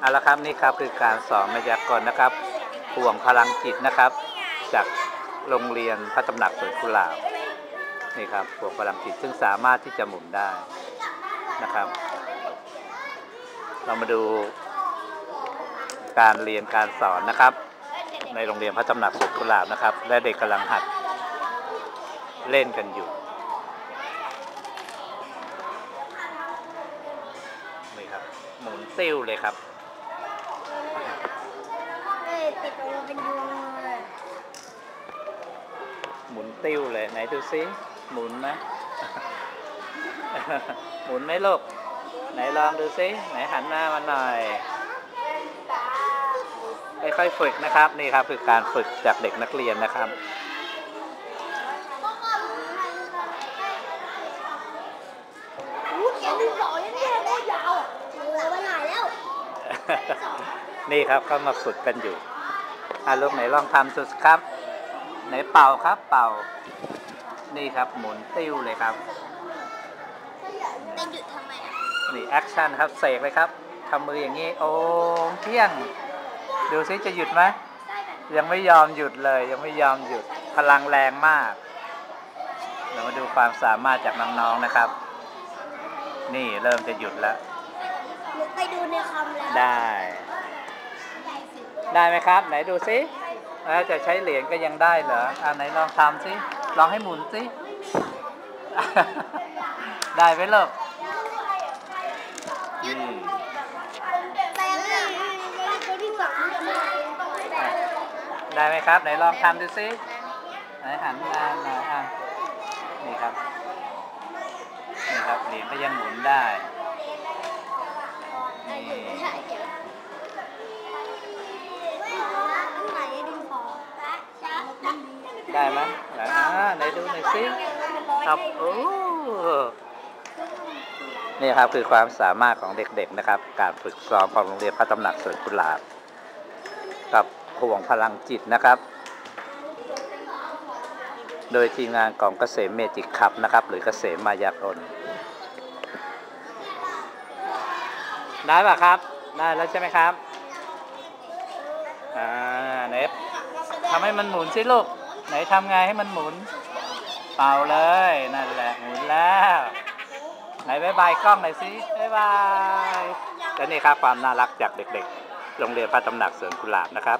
เอาละครับนี่ครับคือการสอนมายากลนะครับห่วงพลังจิตนะครับ จากโรงเรียนพระตำหนักสวนกุหลาบนี่ครับห่วงพลังจิตซึ่งสามารถที่จะหมุนได้นะครับ เรามาดูการเรียนการสอนนะครับ ในโรงเรียนพระตำหนักสวนกุหลาบนะครับ และเด็กกำลังหัดเล่นกันอยู่นี่ครับ หมุนติ้วเลยครับเอ้ยติดออกมาเป็นยวงเลยหมุนติ้วเลยไหนดูซิหมุนไหมหมุนไหมลูกไหนลองดูซิไหนหันหน้ามาหน่อยค่อยๆฝึกนะครับนี่ครับคือการฝึกจากเด็กนักเรียนนะครับอู้เขียนดินสอยังแย่โคตรยาว อะเออวันไหนแล้ว นี่ครับก็มาฝึกกันอยู่อะลูกไหนลองทำสุดครับ ไหนเป่าครับเป่า นี่ครับหมุนติ้วเลยครับแต่หยุดทำไมอะนี่แอคชั่นครับเสกเลยครับทำมืออย่างนี้โอ้เพี้ยง ดูซิจะหยุดไหมยังไม่ยอมหยุดเลย ยังไม่ยอมหยุดพลังแรงมาก เรามาดูความสามารถจากน้องๆนะครับ นี่เริ่มจะหยุดแล้วหนู ไปดูในคอมแล้วได้ ได้ไหมครับ ไหนดูซิเอ้ยจะใช้เหรียญก็ยังได้เหรออ่าไหนลองทำซิลองให้หมุนซิ ได้ไหมลูกอืมแต่ยังตัวที่สองได้ไหมครับ ไหนลองทำดูซิไหนหันมาหน่อยอะนี่ครับ นี่ครับเหรียญก็ยังหมุนได้ นี่ อันไหนดินสอช้า ได้ไหมไหนอ่าไหนดูหน่อยซิครับโอ้นี่ครับคือความสามารถของเด็กๆนะครับ การฝึกซ้อมของโรงเรียนพระตำหนักสวนกุหลาบ กับห่วงพลังจิตนะครับ โดยทีมงานของเกษมเมจิกขับนะครับ หรือเกษมมายากลได้ป่ะครับ ได้แล้วใช่ไหมครับ อ่าไหนทำให้มันหมุนสิลูก ไหนทำไงให้มันหมุน เป่าเลยนั่นแหละหมุนแล้ว ไหนบายบายกล้องหน่อยสิบายบายและนี่ครับความน่ารักจากเด็กๆ โรงเรียนพระตำหนักสริมกุหลาบนะครับ